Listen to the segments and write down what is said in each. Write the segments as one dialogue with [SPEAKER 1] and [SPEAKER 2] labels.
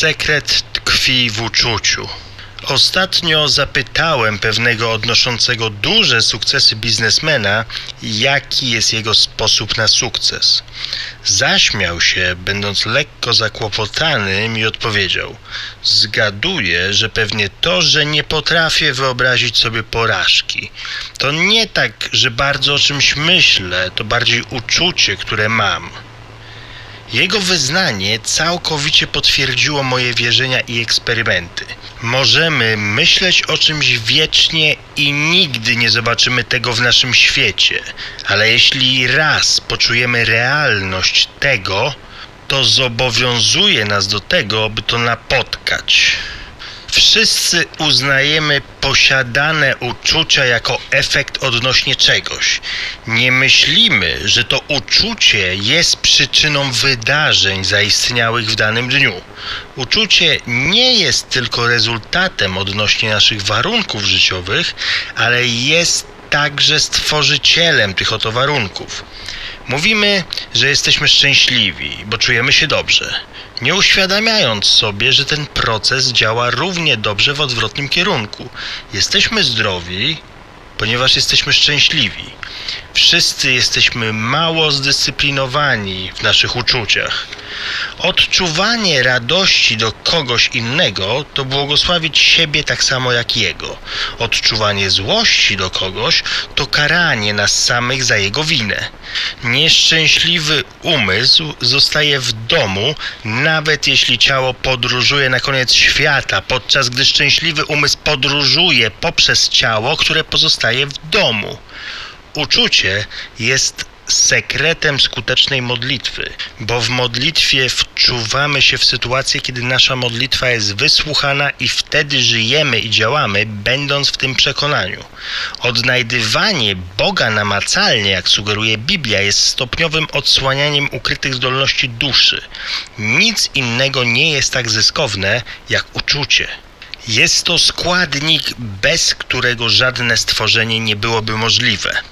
[SPEAKER 1] Sekret tkwi w uczuciu. Ostatnio zapytałem pewnego odnoszącego duże sukcesy biznesmena, jaki jest jego sposób na sukces. Zaśmiał się, będąc lekko zakłopotanym i odpowiedział: Zgaduję, że pewnie to, że nie potrafię wyobrazić sobie porażki. To nie tak, że bardzo o czymś myślę, to bardziej uczucie, które mam. Jego wyznanie całkowicie potwierdziło moje wierzenia i eksperymenty. Możemy myśleć o czymś wiecznie i nigdy nie zobaczymy tego w naszym świecie, ale jeśli raz poczujemy realność tego, to zobowiązuje nas do tego, by to napotkać. Wszyscy uznajemy posiadane uczucia jako efekt odnośnie czegoś. Nie myślimy, że to uczucie jest przyczyną wydarzeń zaistniałych w danym dniu. Uczucie nie jest tylko rezultatem odnośnie naszych warunków życiowych, ale jest także stworzycielem tych oto warunków. Mówimy, że jesteśmy szczęśliwi, bo czujemy się dobrze, nie uświadamiając sobie, że ten proces działa równie dobrze w odwrotnym kierunku. Jesteśmy zdrowi, ponieważ jesteśmy szczęśliwi. Wszyscy jesteśmy mało zdyscyplinowani w naszych uczuciach. Odczuwanie radości do kogoś innego to błogosławić siebie tak samo jak jego. Odczuwanie złości do kogoś to karanie nas samych za jego winę. Nieszczęśliwy umysł zostaje w domu, nawet jeśli ciało podróżuje na koniec świata, podczas gdy szczęśliwy umysł podróżuje poprzez ciało, które pozostaje w domu. Uczucie jest sekretem skutecznej modlitwy, bo w modlitwie wczuwamy się w sytuację, kiedy nasza modlitwa jest wysłuchana i wtedy żyjemy i działamy, będąc w tym przekonaniu. Odnajdywanie Boga namacalnie, jak sugeruje Biblia, jest stopniowym odsłanianiem ukrytych zdolności duszy. Nic innego nie jest tak zyskowne jak uczucie. Jest to składnik, bez którego żadne stworzenie nie byłoby możliwe.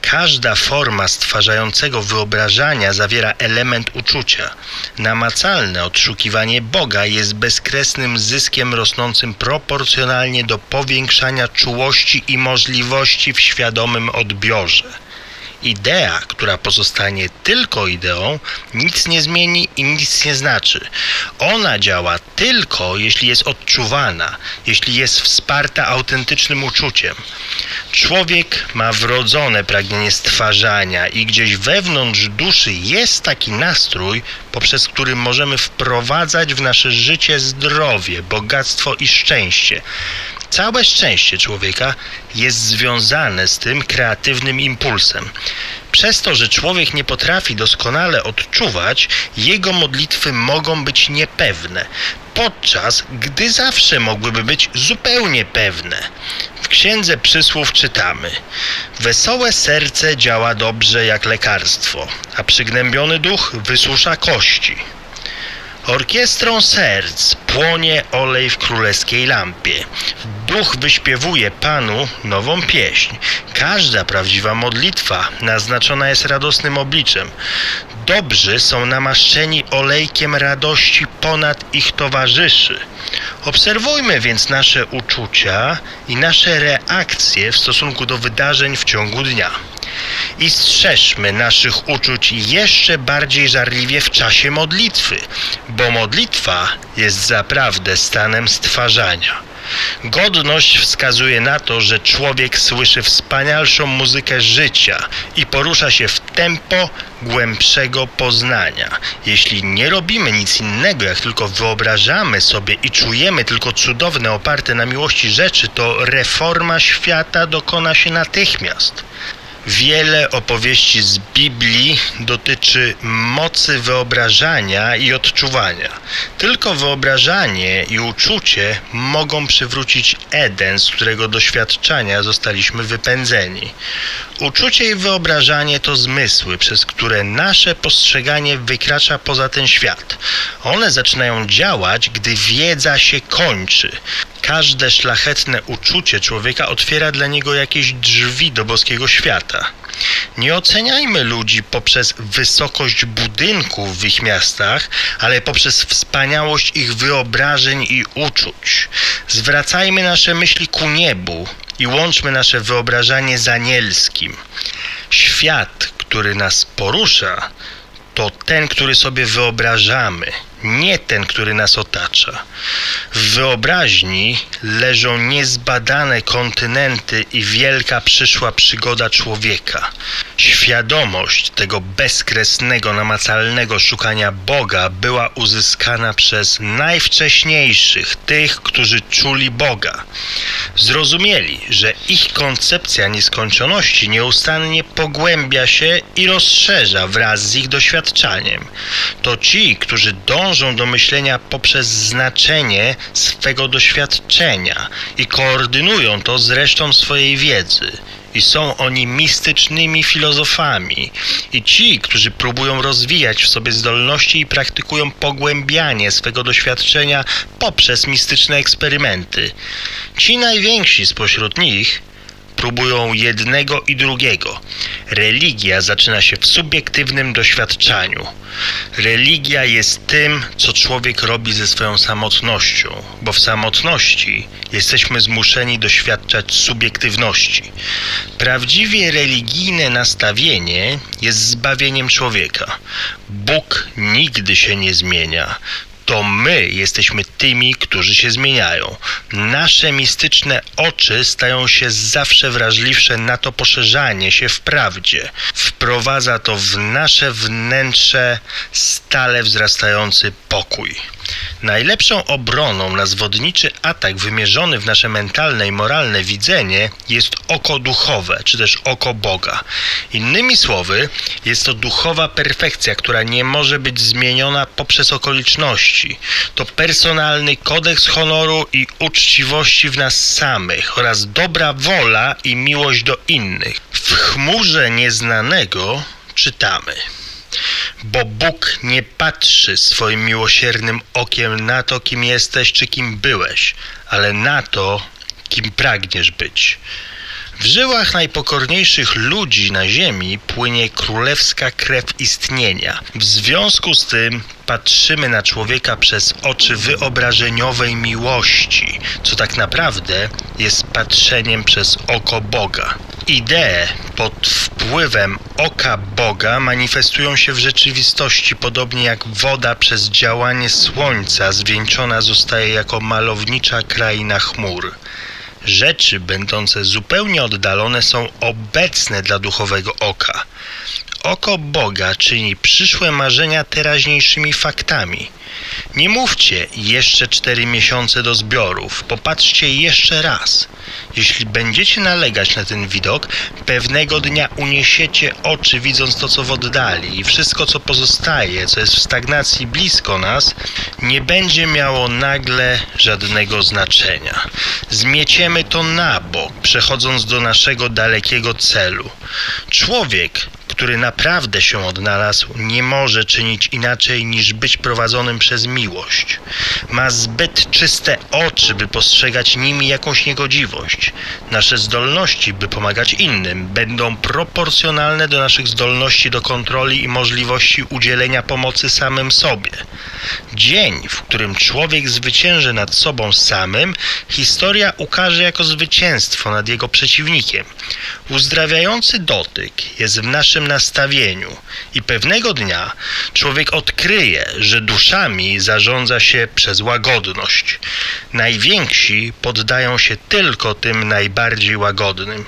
[SPEAKER 1] Każda forma stwarzającego wyobrażania zawiera element uczucia. Namacalne odszukiwanie Boga jest bezkresnym zyskiem rosnącym proporcjonalnie do powiększania czułości i możliwości w świadomym odbiorze. Idea, która pozostanie tylko ideą, nic nie zmieni i nic nie znaczy. Ona działa tylko, jeśli jest odczuwana, jeśli jest wsparta autentycznym uczuciem. Człowiek ma wrodzone pragnienie stwarzania i gdzieś wewnątrz duszy jest taki nastrój, poprzez który możemy wprowadzać w nasze życie zdrowie, bogactwo i szczęście. Całe szczęście człowieka jest związane z tym kreatywnym impulsem. Przez to, że człowiek nie potrafi doskonale odczuwać, jego modlitwy mogą być niepewne, podczas gdy zawsze mogłyby być zupełnie pewne. W Księdze Przysłów czytamy: Wesołe serce działa dobrze jak lekarstwo, a przygnębiony duch wysusza kości. Orkiestrą serc płonie olej w królewskiej lampie. Duch wyśpiewuje Panu nową pieśń. Każda prawdziwa modlitwa naznaczona jest radosnym obliczem. Dobrzy są namaszczeni olejkiem radości ponad ich towarzyszy. Obserwujmy więc nasze uczucia i nasze reakcje w stosunku do wydarzeń w ciągu dnia i strzeżmy naszych uczuć jeszcze bardziej żarliwie w czasie modlitwy, bo modlitwa jest zaprawdę stanem stwarzania. Godność wskazuje na to, że człowiek słyszy wspanialszą muzykę życia i porusza się w tempo głębszego poznania. Jeśli nie robimy nic innego, jak tylko wyobrażamy sobie i czujemy tylko cudowne oparte na miłości rzeczy, to reforma świata dokona się natychmiast. Wiele opowieści z Biblii dotyczy mocy wyobrażania i odczuwania. Tylko wyobrażanie i uczucie mogą przywrócić Eden, z którego doświadczenia zostaliśmy wypędzeni. Uczucie i wyobrażanie to zmysły, przez które nasze postrzeganie wykracza poza ten świat. One zaczynają działać, gdy wiedza się kończy. Każde szlachetne uczucie człowieka otwiera dla niego jakieś drzwi do boskiego świata. Nie oceniajmy ludzi poprzez wysokość budynków w ich miastach, ale poprzez wspaniałość ich wyobrażeń i uczuć. Zwracajmy nasze myśli ku niebu i łączmy nasze wyobrażenie z anielskim. Świat, który nas porusza, to ten, który sobie wyobrażamy, nie ten, który nas otacza. W wyobraźni leżą niezbadane kontynenty i wielka przyszła przygoda człowieka. Świadomość tego bezkresnego, namacalnego szukania Boga była uzyskana przez najwcześniejszych, tych, którzy czuli Boga. Zrozumieli, że ich koncepcja nieskończoności nieustannie pogłębia się i rozszerza wraz z ich doświadczaniem. To ci, którzy dążą do myślenia poprzez znaczenie swego doświadczenia i koordynują to z resztą swojej wiedzy. I są oni mistycznymi filozofami. I ci, którzy próbują rozwijać w sobie zdolności i praktykują pogłębianie swego doświadczenia poprzez mistyczne eksperymenty. Ci najwięksi spośród nich próbują jednego i drugiego. Religia zaczyna się w subiektywnym doświadczaniu. Religia jest tym, co człowiek robi ze swoją samotnością, bo w samotności jesteśmy zmuszeni doświadczać subiektywności. Prawdziwie religijne nastawienie jest zbawieniem człowieka. Bóg nigdy się nie zmienia to my jesteśmy tymi, którzy się zmieniają. Nasze mistyczne oczy stają się zawsze wrażliwsze na to poszerzanie się w prawdzie. Wprowadza to w nasze wnętrze stale wzrastający pokój. Najlepszą obroną na zwodniczy atak wymierzony w nasze mentalne i moralne widzenie jest oko duchowe, czy też oko Boga. Innymi słowy, jest to duchowa perfekcja, która nie może być zmieniona poprzez okoliczności. To personalny kodeks honoru i uczciwości w nas samych oraz dobra wola i miłość do innych. W chmurze nieznanego czytamy bo Bóg nie patrzy swoim miłosiernym okiem na to, kim jesteś czy kim byłeś, ale na to, kim pragniesz być. W żyłach najpokorniejszych ludzi na ziemi płynie królewska krew istnienia. W związku z tym patrzymy na człowieka przez oczy wyobrażeniowej miłości, co tak naprawdę jest patrzeniem przez oko Boga. Idee pod wpływem oka Boga manifestują się w rzeczywistości, podobnie jak woda przez działanie słońca zwieńczona zostaje jako malownicza kraina chmur. Rzeczy będące zupełnie oddalone są obecne dla duchowego oka. Oko Boga czyni przyszłe marzenia teraźniejszymi faktami. Nie mówcie jeszcze cztery miesiące do zbiorów, popatrzcie jeszcze raz. Jeśli będziecie nalegać na ten widok, pewnego dnia uniesiecie oczy widząc to, co w oddali i wszystko, co pozostaje, co jest w stagnacji blisko nas, nie będzie miało nagle żadnego znaczenia. Zmieciemy to na bok, przechodząc do naszego dalekiego celu. Człowiek który naprawdę się odnalazł, nie może czynić inaczej niż być prowadzonym przez miłość. Ma zbyt czyste oczy, by postrzegać nimi jakąś niegodziwość. Nasze zdolności, by pomagać innym, będą proporcjonalne do naszych zdolności do kontroli i możliwości udzielenia pomocy samym sobie. Dzień, w którym człowiek zwycięży nad sobą samym, historia ukaże jako zwycięstwo nad jego przeciwnikiem. Uzdrawiający dotyk jest w naszym nastawieniu i pewnego dnia człowiek odkryje, że duszami zarządza się przez łagodność. Najwięksi poddają się tylko tym najbardziej łagodnym.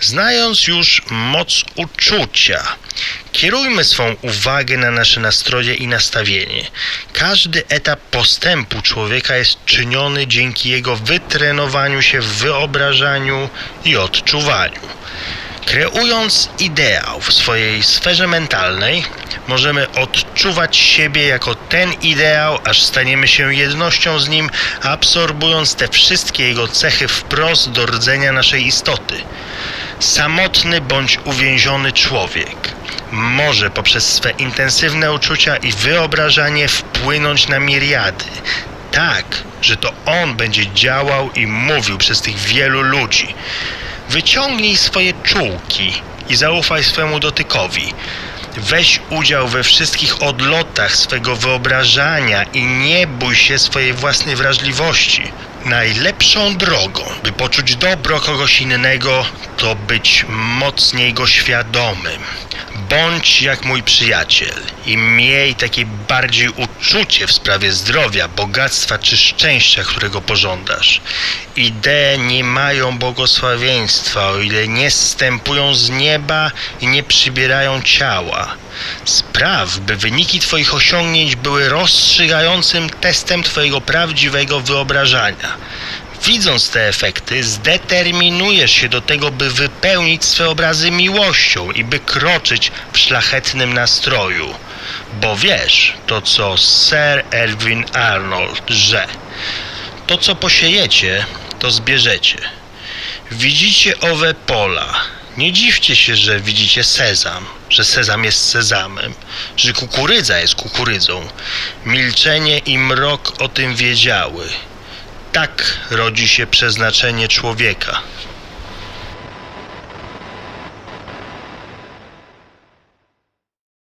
[SPEAKER 1] Znając już moc uczucia, kierujmy swą uwagę na nasze nastroje i nastawienie. Każdy etap postępu człowieka jest czyniony dzięki jego wytrenowaniu się w wyobrażaniu i odczuwaniu. Kreując ideał w swojej sferze mentalnej, możemy odczuwać siebie jako ten ideał, aż staniemy się jednością z nim, absorbując te wszystkie jego cechy wprost do rdzenia naszej istoty. Samotny bądź uwięziony człowiek może poprzez swe intensywne uczucia i wyobrażanie wpłynąć na miriady, tak, że to on będzie działał i mówił przez tych wielu ludzi. Wyciągnij swoje czułki i zaufaj swemu dotykowi. Weź udział we wszystkich odlotach swego wyobrażania i nie bój się swojej własnej wrażliwości. Najlepszą drogą, by poczuć dobro kogoś innego, to być mocniej go świadomym. Bądź jak mój przyjaciel i miej takie bardziej uczucie w sprawie zdrowia, bogactwa czy szczęścia, którego pożądasz. Idee nie mają błogosławieństwa, o ile nie zstępują z nieba i nie przybierają ciała. Spraw, by wyniki Twoich osiągnięć były rozstrzygającym testem Twojego prawdziwego wyobrażania. Widząc te efekty, zdeterminujesz się do tego, by wypełnić swe obrazy miłością i by kroczyć w szlachetnym nastroju. Bo wiesz, to co Sir Erwin Arnold, że to co posiejecie, to zbierzecie. Widzicie owe pola. Nie dziwcie się, że widzicie sezam, że sezam jest sezamem, że kukurydza jest kukurydzą. Milczenie i mrok o tym wiedziały. Tak rodzi się przeznaczenie człowieka.